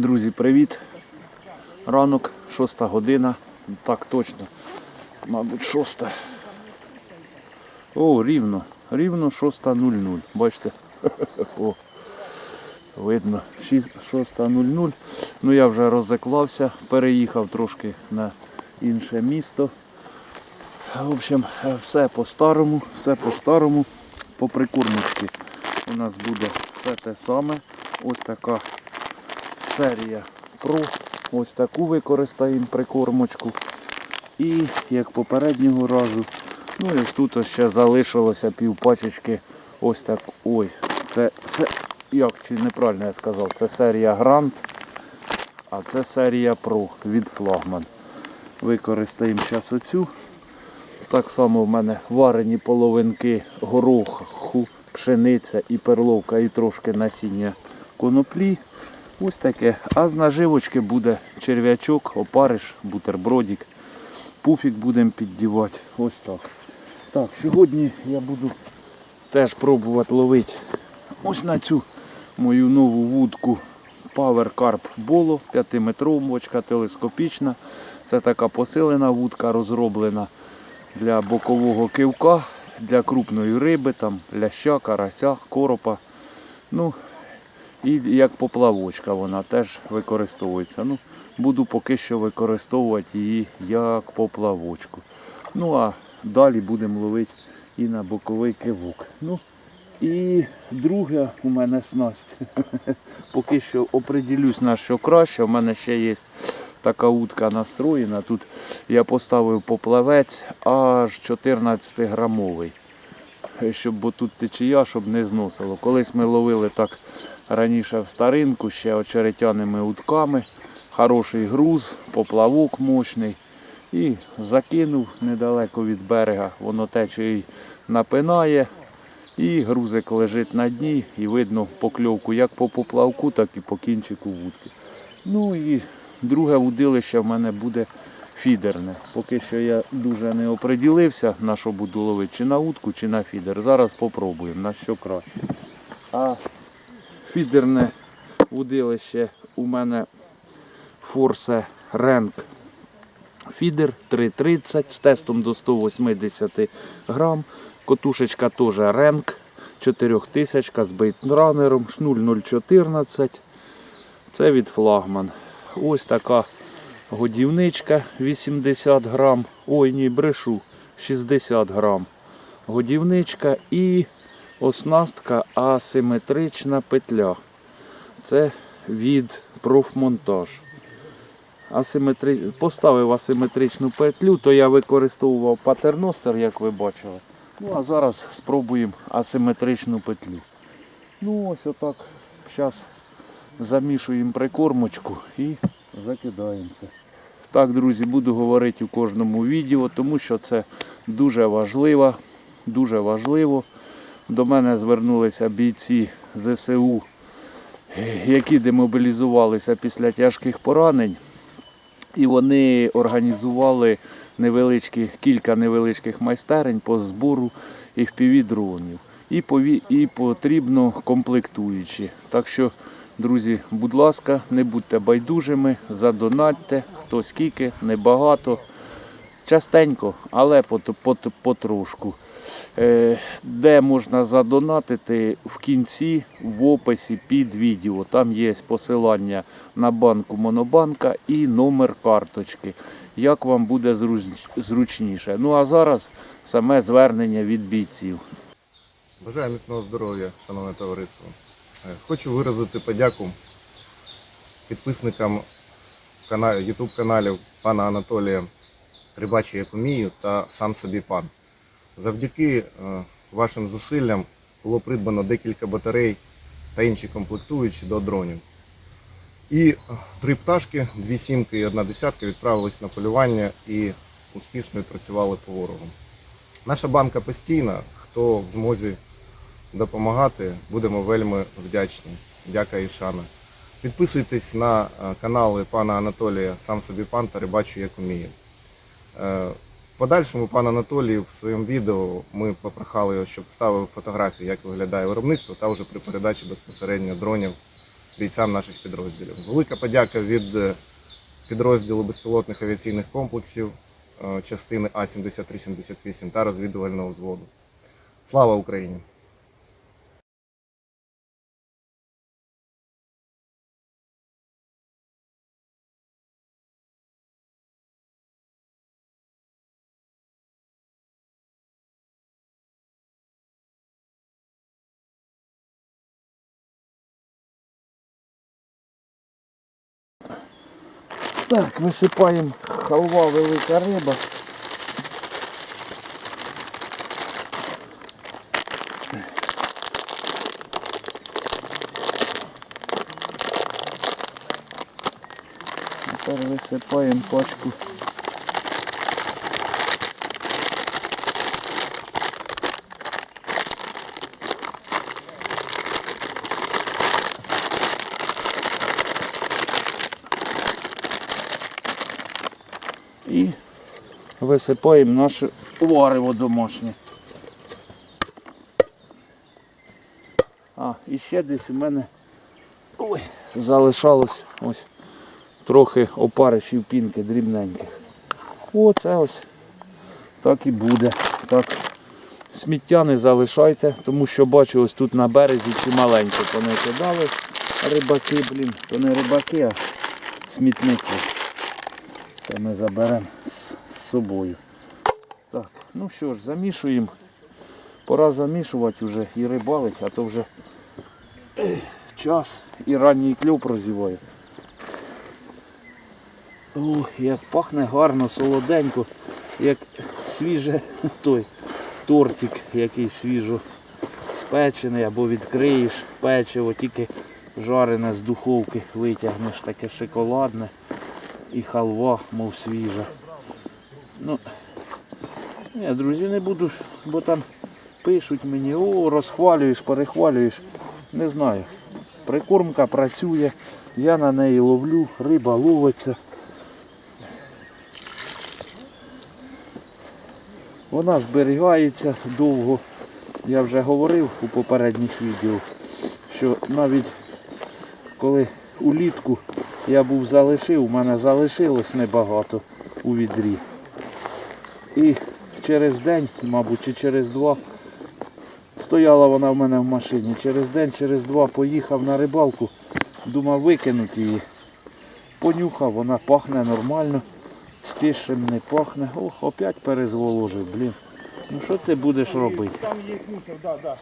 Друзі, привіт. Ранок, 6 година. Так точно. Мабуть, 6. О, рівно. Рівно 6.00. Бачите? О, видно. 6.00. Ну я вже роззаклався, переїхав трошки на інше місто. В общем, все по-старому, все по-старому, по прикормочці. У нас буде все те саме. Ось така серія Pro. Ось таку використаємо прикормочку. І як попереднього разу, ну і тут ще залишилося пів пачечки. Ось так. Ой, це, це як чи неправильно я сказав, це серія Grand, а це серія Pro від флагман. Використаємо зараз оцю. Так само в мене варені половинки гороху, пшениця і перловка, і трошки насіння коноплі. Ось таке. А з наживочки буде черв'ячок, опариш, бутербродик. Пуфік будемо піддівати. Ось так. Так, сьогодні я буду теж пробувати ловити ось на цю мою нову вудку Power Carp Bolo 5-метровочка телескопічна. Це така посилена вудка розроблена для бокового кивка, для крупної риби, там ляща, карася, коропа. Ну, і як поплавочка вона теж використовується. Ну, буду поки що використовувати її як поплавочку. Ну а далі будемо ловити і на боковий кивок. Ну, і друга у мене снасть. Поки що оприділюсь на що краще. У мене ще є така утка настроєна. Тут я поставив поплавець аж 14 грамовий. Щоб бо тут течія, щоб не зносило. Колись ми ловили так раніше в старинку, ще очеретяними утками. Хороший груз, поплавок мощний. І закинув недалеко від берега, воно тече напинає. І грузик лежить на дні і видно покльовку як по поплавку, так і по кінчику вудки. Ну і друге удилище в мене буде фідерне. Поки що я дуже не оприділився, на що буду ловити, чи на утку, чи на фідер. Зараз попробуємо, на що краще. А фідерне удилище у мене Force Rank Фідер 3,30 з тестом до 180 грам. Котушечка теж Ренк 4000 з бейтранером, шнуль 0,14. Це від флагман. Ось така годівничка 80 грам. Ой, ні, брешу 60 грам. Годівничка і оснастка асиметрична петля. Це від профмонтаж. Асиметри... Поставив асиметричну петлю, то я використовував патерностер, як ви бачили. Ну а зараз спробуємо асиметричну петлю. Ну ось отак. Зараз замішуємо прикормочку і закидаємося. Так, друзі, буду говорити у кожному відео, тому що це дуже важливо. Дуже важливо. До мене звернулися бійці ЗСУ, які демобілізувалися після тяжких поранень. І вони організували невеличкі, кілька невеличких майстерень по збору fpv дронів. І, пові, і потрібно комплектуючі. Так що, друзі, будь ласка, не будьте байдужими, задонатьте, хто скільки, небагато. Частенько, але пот- пот- потрошку. Е, Де можна задонатити в кінці в описі під відео. Там є посилання на банку Монобанка і номер карточки. Як вам буде зручніше. Ну а зараз саме звернення від бійців. Бажаю міцного здоров'я, шановне товариство. Е, Хочу виразити подяку підписникам YouTube каналів пана Анатолія Рибачі як умію та сам собі пан. Завдяки е, вашим зусиллям було придбано декілька батарей та інші комплектуючі до дронів. І е, три пташки, дві сімки і одна десятка відправились на полювання і успішно відпрацювали по ворогу. Наша банка постійна, хто в змозі допомагати, будемо вельми вдячні. Дяка і шана. Підписуйтесь на е, канали пана Анатолія, сам собі пан та рибачу як уміє. Е, В подальшому пан Анатолій в своєму відео ми попрохали його, щоб ставив фотографії, як виглядає виробництво, та вже при передачі безпосередньо дронів бійцям наших підрозділів. Велика подяка від е, підрозділу безпілотних авіаційних комплексів е, частини А-7378 та розвідувального взводу. Слава Україні! Так, висипаємо халва велика риба. Тепер висипаємо пачку. І висипаємо наше варево домашнє. А, і ще десь у мене ой, залишалось ось трохи опаришів пінки дрібненьких. Оце ось так і буде. Так. Сміття не залишайте, тому що бачу ось тут на березі чималенько понакидали рибаки, блін, то не рибаки, а смітники. Це ми заберемо собою. Так, ну що ж, замішуємо. Пора замішувати вже і рибалить, а то вже час і ранній кльов прозіває. О, як пахне гарно, солоденько, як свіже той тортик, який свіжо спечений або відкриєш печиво, тільки жарене з духовки витягнеш таке шоколадне і халва, мов свіжа. Ну, я, друзі, не буду, бо там пишуть мені, о, розхвалюєш, перехвалюєш. Не знаю. Прикормка працює, я на неї ловлю, риба ловиться. Вона зберігається довго. Я вже говорив у попередніх відео, що навіть коли улітку я був залишив, у мене залишилось небагато у відрі. І через день, мабуть, чи через два, стояла вона в мене в машині. Через день, через два поїхав на рибалку, думав викинути її. Понюхав, вона пахне нормально, скишем не пахне. О, опять перезволожив, блін. Ну що ти будеш робити? Там є мусор, да, да.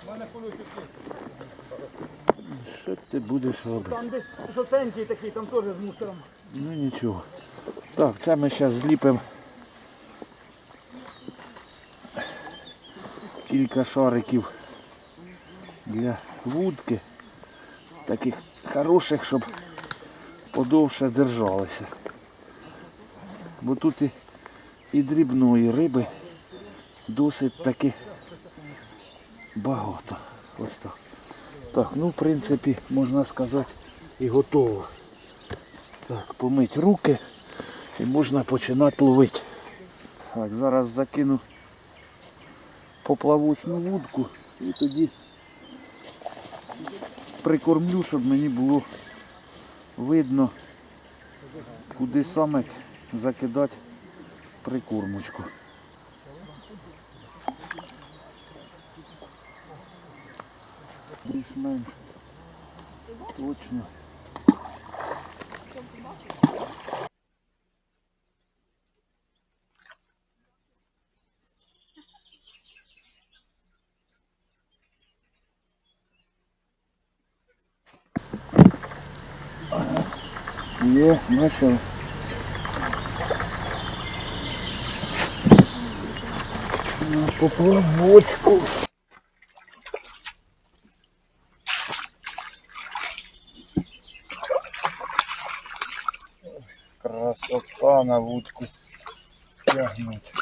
Що ти будеш робити? Там десь жовтенький такий, там теж з мусором. Ну нічого. Так, це ми зараз зліпимо кілька шариків для вудки. Таких хороших, щоб подовше держалися. Бо тут і, і дрібної риби досить таки багато. Ось так. Так, ну в принципі, можна сказати, і готово. Так, помить руки і можна починати ловити. Так, зараз закину поплавочну вудку і тоді прикормлю, щоб мені було видно, куди саме закидати прикормочку. Більш-менш точно. Є, знайшов. На поплавочку. Красота на вудку тягнуть.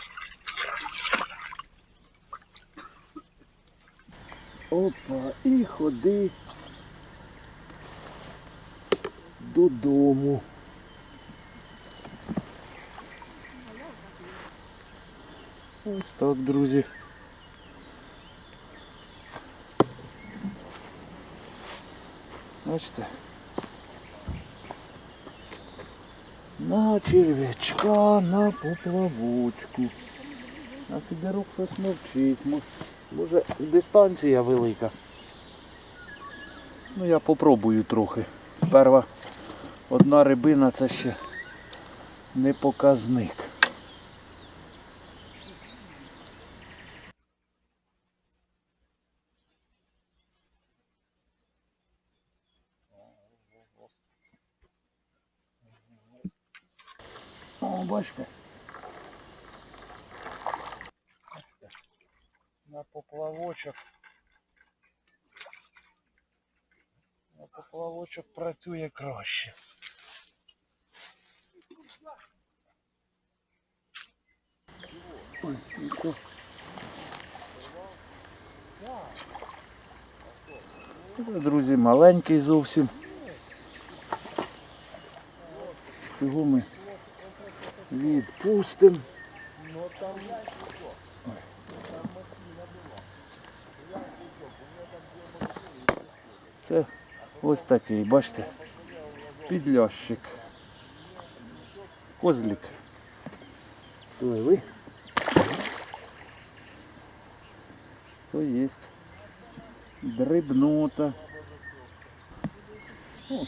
Опа, і ходи додому. Ось так, друзі. Бачите, На черв'ячка, на поплавочку. А фідерок щось мовчить. Мо- Може дистанція велика. Ну я попробую трохи. Перва одна рибина це ще не показник. О, бачите. На поплавочок. Поплавочок працює краще. Друзі, маленький зовсім. Його ми відпустимо. Це ось такий, бачите, підлящик. Козлик. То ви. То є. Дрібнота. О.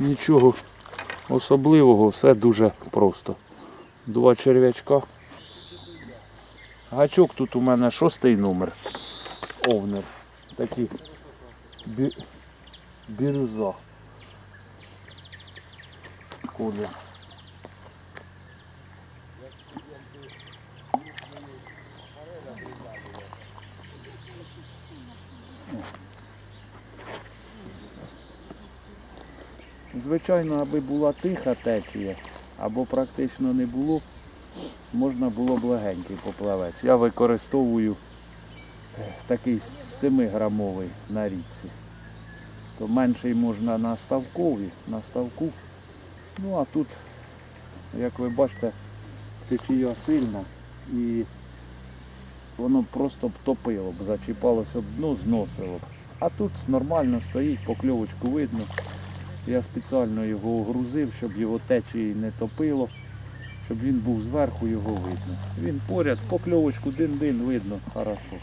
Нічого особливого, все дуже просто. Два черв'ячка. Гачок тут у мене шостий номер. Овнер. Такий. Бірюза. Колір. Звичайно, аби була тиха течія, або практично не було, можна було б легенький поплавець. Я використовую е, такий 7-грамовий на річці. То менший можна на ставкові, на ставку. Ну а тут, як ви бачите, течія сильна і воно просто б топило б, зачіпалося б дно, зносило б. А тут нормально стоїть, покльовочку видно. Я спеціально його огрузив, щоб його течії не топило, щоб він був зверху, його видно. Він поряд, покльовочку дин-дин видно, хорошо,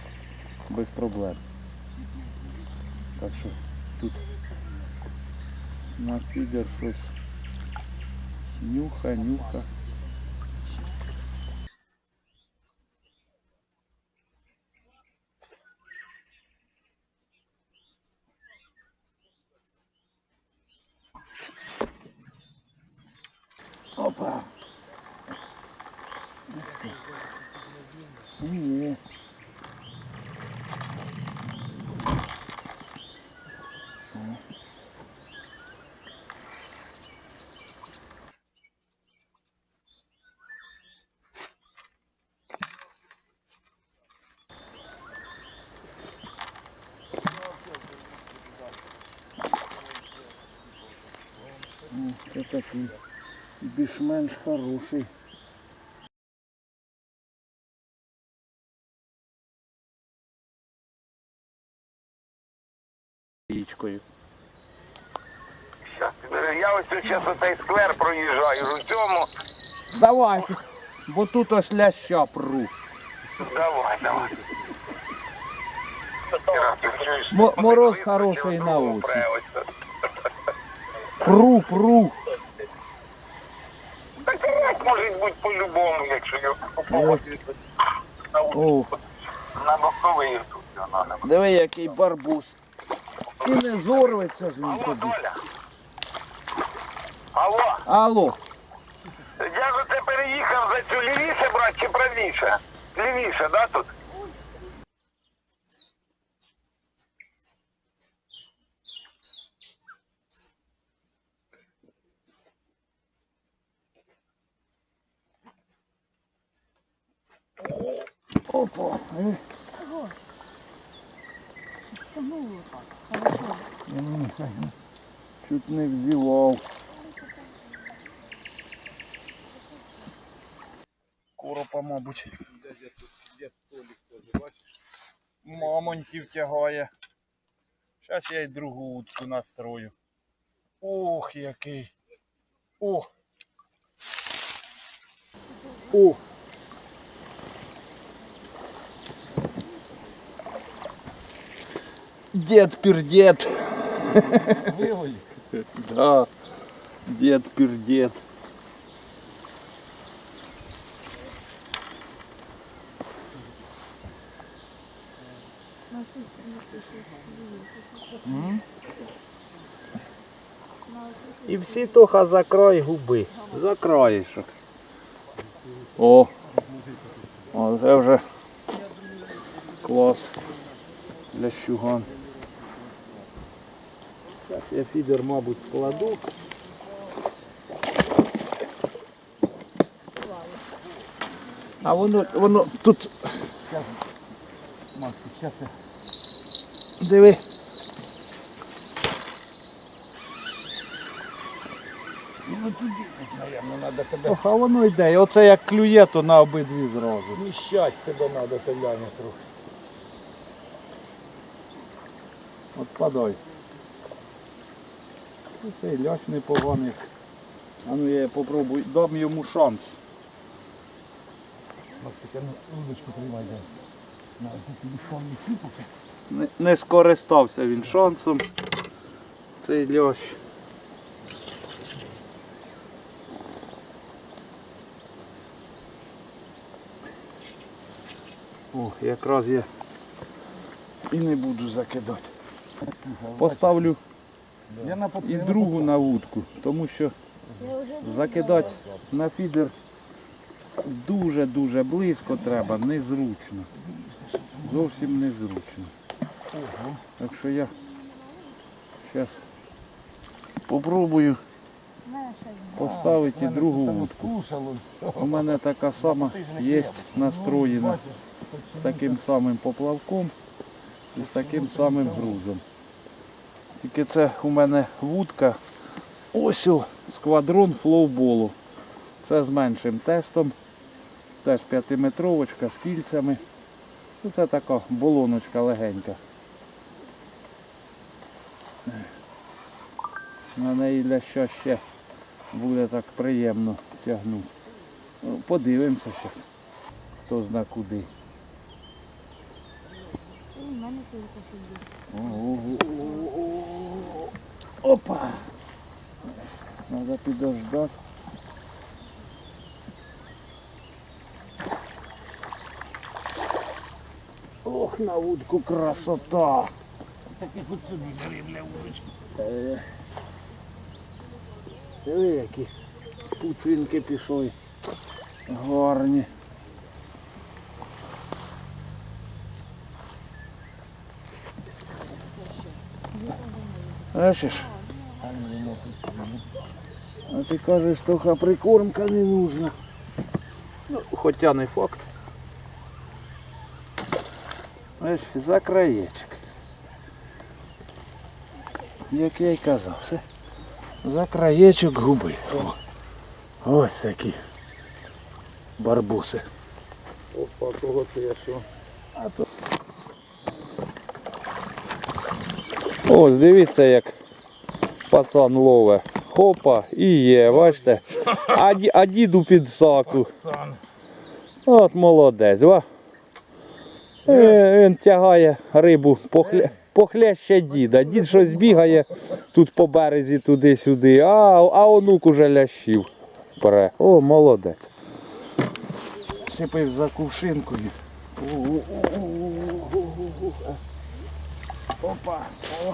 без проблем. Так що тут на фідер щось нюха, нюха. Опа. Ні. Ну, Це такий більш-менш хороший. Річкою. Я ось зараз оцей сквер проїжджаю. У цьому Давай, бо тут ось ляща пру. давай, давай. Мо- мороз хороший на очі. Пру, пру. Так рак може бути по-любому, якщо його на, О, на боковий тут. його диви, який барбуз. І не зорветься ж він Алло, тобі. Толя. Алло, Алло, я ж оце переїхав за цю лівіше, брат, чи правіше? Лівіше, да, тут? Опа. е. М, Чуть не взівав. Коропа, мабуть. Мамоньків тягає. Зараз я й другу утку настрою. Ох, який. О! О! Дед пердед. Виволі. Да. Дед пердед. І всі тоха закрой губи. За. О! О, це вже клас для щуган. Зараз я фідер, мабуть, складу. А воно, воно тут. Макс, зараз я Диви. Ну туди, наверное, надо тебе Ох, а воно йде. І Оце як клює, то на обидві зразу. сміщать тебе надо, Толяня, трохи. От Ну, Цей ляш непоганий. А ну я попробую, дам йому шанс. Ну не. Не, скористався він шансом. Цей лящ. О, якраз я і не буду закидати. Поставлю і другу на вудку, тому що закидати на фідер дуже-дуже близько треба, незручно. Зовсім незручно. Так що я зараз попробую поставити другу вудку. У мене така сама є настроєна з таким самим поплавком і з таким самим грузом. Тільки це у мене вудка ось о, сквадрон флоуболу. Це з меншим тестом. Теж п'ятиметровочка з кільцями. Ну, Це така болоночка легенька. На неї ляща ще буде так приємно тягнути. Ну, Подивимося ще. Хто зна куди. Ого. Опа! Надо підождати. Ох, на вудку красота! Таке хоч собі бери, бля, удочку. Диви, які пуцинки пішли. Гарні. Бачиш? А ти кажеш, що прикормка не нужна. Ну, хоча не факт. Бачиш, за краєчок. Як я й казав, все. За краєчок губи. О, ось такі барбуси. Опа, кого це я що? Ось дивіться як пацан лове. Хопа і є, бачите? А, ді- а діду під саку. От молодець, ва. Е, Він тягає рибу похля... похляще діда. Дід щось бігає тут по березі туди-сюди, а, а онук уже лящів. Пере. О, молодець. Щепив за кувшинкою. Опа, о,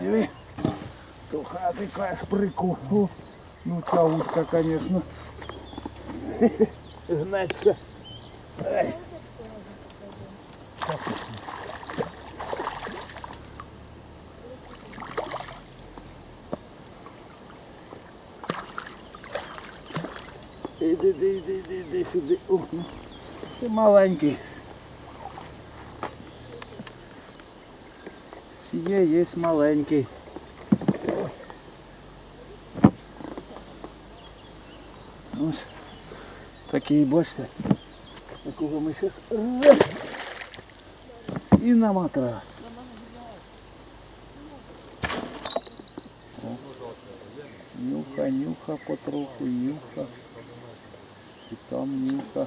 диви. То хати каш прикол. О, Ну ця утка, звісно. Гнеться. Ай. Іди, іди, іди, іди, іди сюди. О, ну, ти маленький. Сіє є маленький. Такий, бачите, такого ми зараз і на матрас. Нюха, нюха потроху, нюха. І там нюха.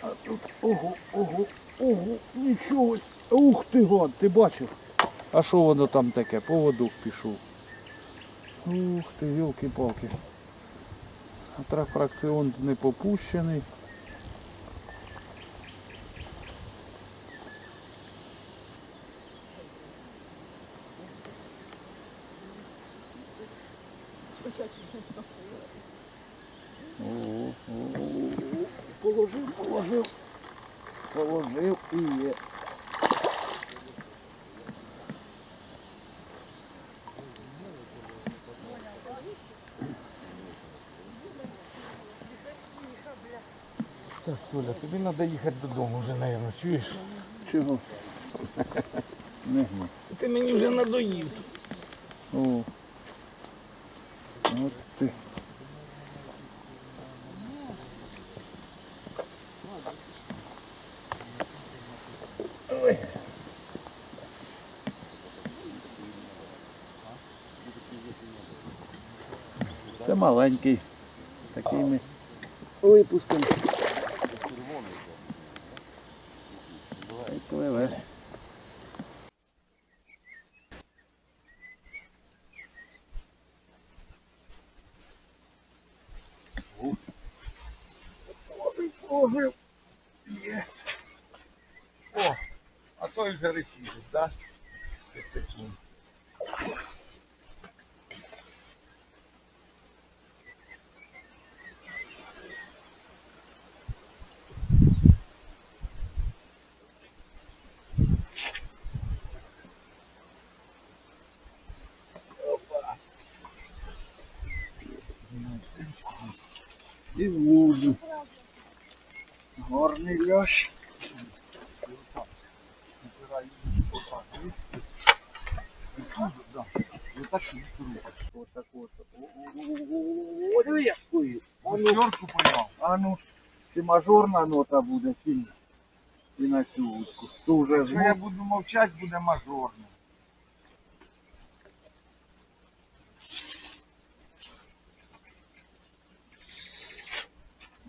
А тут ого, ого, ого, нічого. Ух ти гад, ти бачив? А що воно там таке? Поводок пішов. Ух ти, вілки-палки. Атрафракціон не попущений. О, о, о, о, Положив, положив. Положив і є. Так, Толя, тобі треба їхати додому вже, мабуть, чуєш? Чого? Ти мені вже надоїв. О. От ти. Ой. Це маленький. Такий ми випустимо. той же ресурс, да? 5 секунд. І лужу. Ну, поймав. а ну, чи мажорна нота буде, ні? І на цю вудку. Ту вже Якщо я буду мовчати, буде мажорно.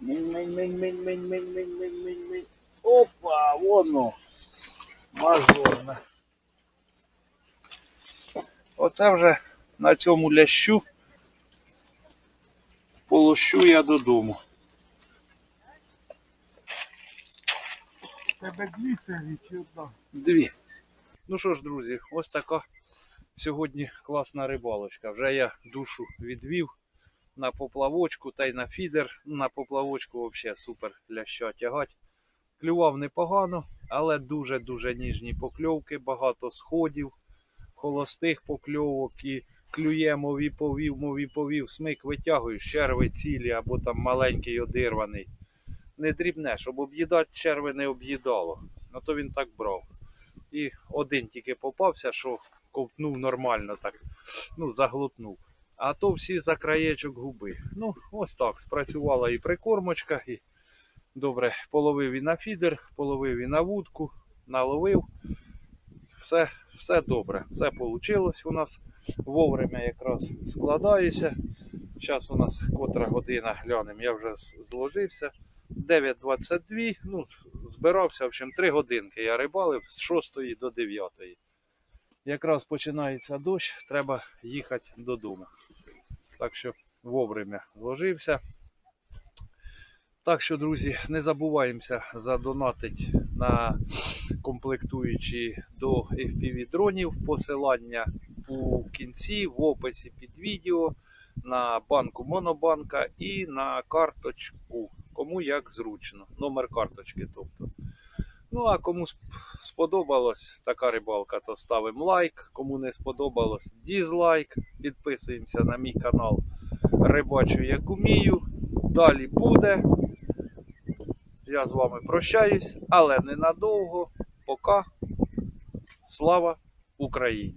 Мень, мень, мень, мень, мень, мень, мень, мень, мень, мень. Опа, воно. Мажорна. Оце вже на цьому лящу полощу я додому. Тебе дві сині чи одна? Дві. Ну що ж, друзі, ось така сьогодні класна рибалочка. Вже я душу відвів на поплавочку та й на фідер. На поплавочку взагалі супер ляща тягать. Клював непогано, але дуже-дуже ніжні покльовки, багато сходів, холостих покльовок і клює мові повів, мові повів, смик витягуєш, черви цілі або там маленький одирваний. Не дрібне, щоб об'їдати черви не об'їдало. Ну то він так брав. І один тільки попався, що ковтнув нормально так, ну, заглотнув. А то всі за краєчок губи. Ну, ось так. Спрацювала і прикормочка, і добре половив і на фідер, половив і на вудку, наловив. Все, все добре, все вийшло у нас. Вовремя якраз складаюся. Зараз у нас котра година глянемо, я вже зложився. 9.22, ну, збирався, в общем, 3 годинки я рибалив з 6 до 9. Якраз починається дощ, треба їхати додому. Так що вовремя зложився. Так що, друзі, не забуваємося задонатить на комплектуючі до FPV дронів. Посилання у кінці в описі під відео на банку Монобанка і на карточку. Кому як зручно. Номер карточки. тобто. Ну а кому сп- сподобалась така рибалка, то ставимо лайк. Кому не сподобалось, дізлайк. Підписуємося на мій канал Рибачу як умію. Далі буде. Я з вами прощаюсь, але ненадовго. Пока. Слава Україні!